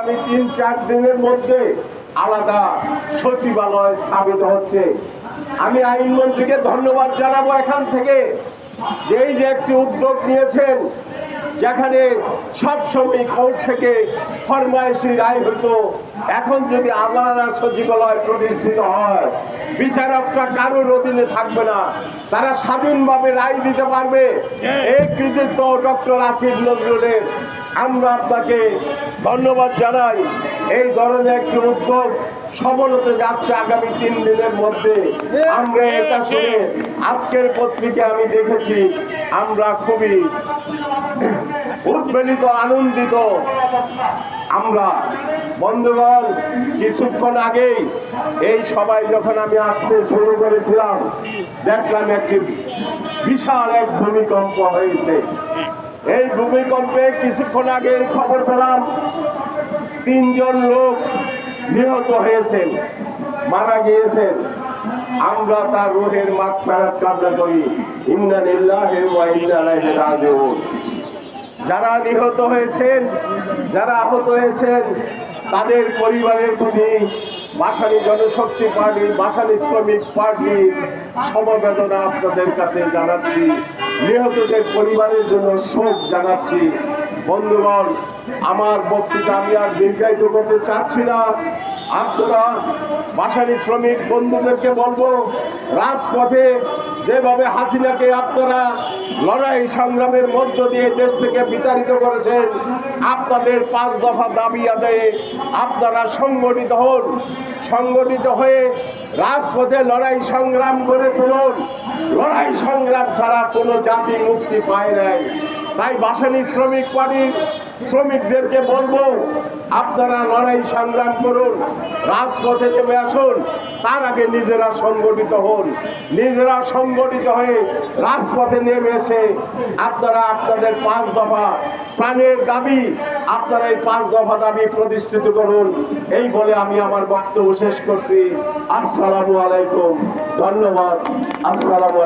আমি তিন চার দিনের মধ্যে আলাদা সচিবালয় স্থাপিত হচ্ছে। আমি আইনমন্ত্রীকে ধন্যবাদ জানাব এখান থেকে। যে এই যে একটি উদ্যোগ নিয়েছেন যেখানে সব সময় কোর্ট থেকে ফরমায়েশি রায় হইতো এখন যদি আলাদা সচিবালয় প্রতিষ্ঠিত হয় বিচারকটা কারোর অধীনে থাকবে না তারা স্বাধীনভাবে রায় দিতে পারবে। এই কৃতিত্ব ডক্টর আসিফ নজরুলের। আমরা আপনাকে ধন্যবাদ জানাই। এই ধরনের একটি উদ্যোগ সফল হতে যাচ্ছে আগামী তিন দিনের মধ্যে। আমরা এটা শুনে আজকের পত্রিকা আমি দেখেছি, আমরা খুবই উদ্বেলিত, আনন্দিত। আমরা, বন্ধুগণ, কিছুক্ষণ আগেই এই সবাই যখন আমি আসতে শুরু করেছিলাম, দেখলাম একটি বিশাল এক ভূমিকম্প হয়েছে। এই ভূমিকম্পে কিছুক্ষণ আগে খবর পেলাম, তিনজন লোক নিহত হয়েছেন, মারা গিয়েছেন। আমরা তার রোহের মাঠ ফেরত কামনা করি। ইন্দানিল্লাহ লিল্লাহি ওয়া রাজিউন। যারা নিহত হয়েছেন, যারা আহত হয়েছেন, তাদের পরিবারের প্রতি বাসানি জনশক্তি পার্টি, বাসানি শ্রমিক পার্টি সমবেদনা আপনাদের কাছে জানাচ্ছি। নিহতদের পরিবারের জন্য শোক জানাচ্ছি। বন্ধুগণ, আমার বক্তৃতা আমি আর দীর্ঘায়িত করতে চাচ্ছি না। আপনারা বাসানি শ্রমিক বন্ধুদেরকে বলব, রাজপথে যেভাবে হাসিনাকে আপনারা লড়াই সংগ্রামের মধ্য দিয়ে দেশ থেকে বিতাড়িত করেছেন, আপনাদের পাঁচ দফা দাবি আদায়ে আপনারা সংগঠিত হন। সংগঠিত হয়ে রাজপথে লড়াই সংগ্রাম করে তুলুন। লড়াই সংগ্রাম ছাড়া কোনো জাতি মুক্তি পায় নাই। তাই বাসানি শ্রমিক পার্টির শ্রমিকদেরকে বলব, আপনারা লড়াই সংগ্রাম করুন, রাজপথে নেমে আসুন, তার আগে নিজেরা সংগঠিত হন। নিজেরা সংগঠিত হয়ে রাজপথে নেমে এসে আপনারা আপনাদের পাঁচ দফা প্রাণের দাবি, আপনারা এই পাঁচ দফা দাবি প্রতিষ্ঠিত করুন। এই বলে আমি আমার বক্তব্য শেষ করছি। আসসালামু আলাইকুম। ধন্যবাদ। আসসালামু